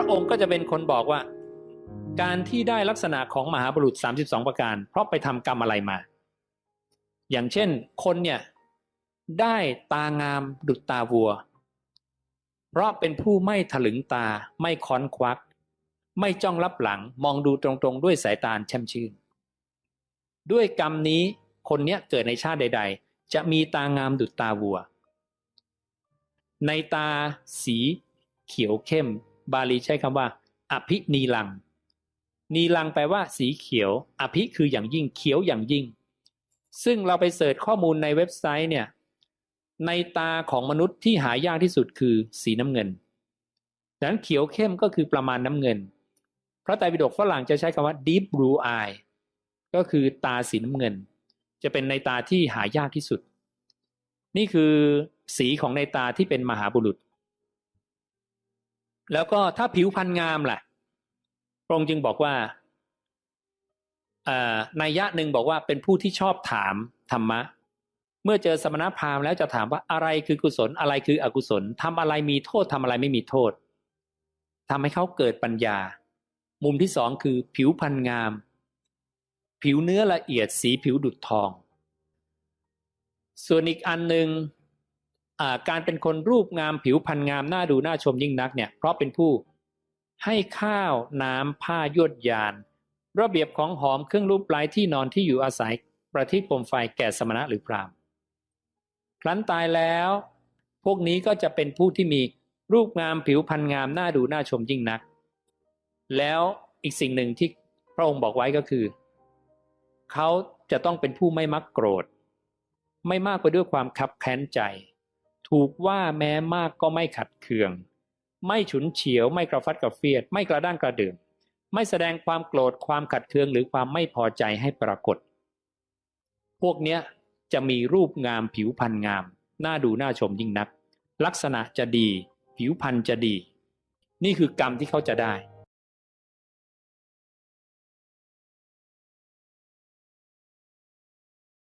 ระองค์ก็จะเป็นคนบอกว่า การที่ได้ลักษณะของมหาบุรุษ 32 ประการ เพราะไปทำกรรมอะไรมา อย่างเช่น คนเนี่ยได้ตางามดุจตาวัว เพราะเป็นผู้ไม่ถลึงตาไม่ค้อนควัก ไม่จ้องรับหลังมองดูตรงๆ ด้วยสายตาแช่มชื่น ด้วยกรรมนี้คนเนี้ยเกิดในชาติใด ๆ จะมีตางามดุจตาวัว ในตาสีเขียวเข้ม บาลีใช้คำว่า อภินีลัง นีลังแปลว่าสีเขียว อภิคืออย่างยิ่งเขียวอย่างยิ่ง ซึ่งเราไปเสิร์ชข้อมูลในเว็บไซต์เนี่ย ในตาของมนุษย์ที่หายากที่สุดคือสีน้ำเงินดังนั้นเขียวเข้มก็คือประมาณน้ำเงินพระไตรปิฎกฝรั่งจะใช้คำว่า deep blue eye ก็คือตาสีน้ำเงิน จะเป็นในตาที่หายากที่สุด นี่คือสีของในตาที่เป็นมหาบุรุษ แล้วก็ถ้าผิวพรรณงามล่ะพระองค์จึงบอกว่าในยะหนึ่งบอกว่าเป็นผู้ที่ชอบถามธรรมะ เมื่อเจอสมณพราหมณ์แล้วจะถามว่าอะไรคือกุศลอะไรคืออกุศลทำอะไรมีโทษทำอะไรไม่มีโทษทำให้เขาเกิดปัญญา มุมที่สองคือผิวพรรณงาม ผิวเนื้อละเอียดสีผิวดุจทอง ส่วนอีกอันหนึ่ง การเป็นคนรูปงามผิวพรรณงามน่าดูน่าชมยิ่งนักเนี่ยเพราะเป็นผู้ให้ข้าวน้ำผ้ายวดยาน ระเบียบของหอมเครื่องรูปไล้ที่นอนที่อยู่อาศัยประทีปปมไฟแก่สมณะหรือพรามครั้นตายแล้ว พวกนี้ก็จะเป็นผู้ที่มีรูปงามผิวพรรณงามน่าดูน่าชมยิ่งนัก แล้วอีกสิ่งหนึ่งที่พระองค์บอกไว้ก็คือ เขาจะต้องเป็นผู้ไม่มักโกรธ ไม่มากไปด้วยความคับแค้นใจ ถูกว่าแม้มากก็ไม่ขัดเคือง ไม่ฉุนเฉียว ไม่กระฟัดกระเฟียด ไม่กระด้างกระเดื่องไม่แสดงความโกรธความขัดเคืองหรือความไม่พอใจให้ปรากฏ พวกเนี้ยจะมีรูปงามผิวพรรณงาม น่าดูน่าชมยิ่งนัก ลักษณะจะดี ผิวพรรณจะดี นี่คือกรรมที่เขาจะได้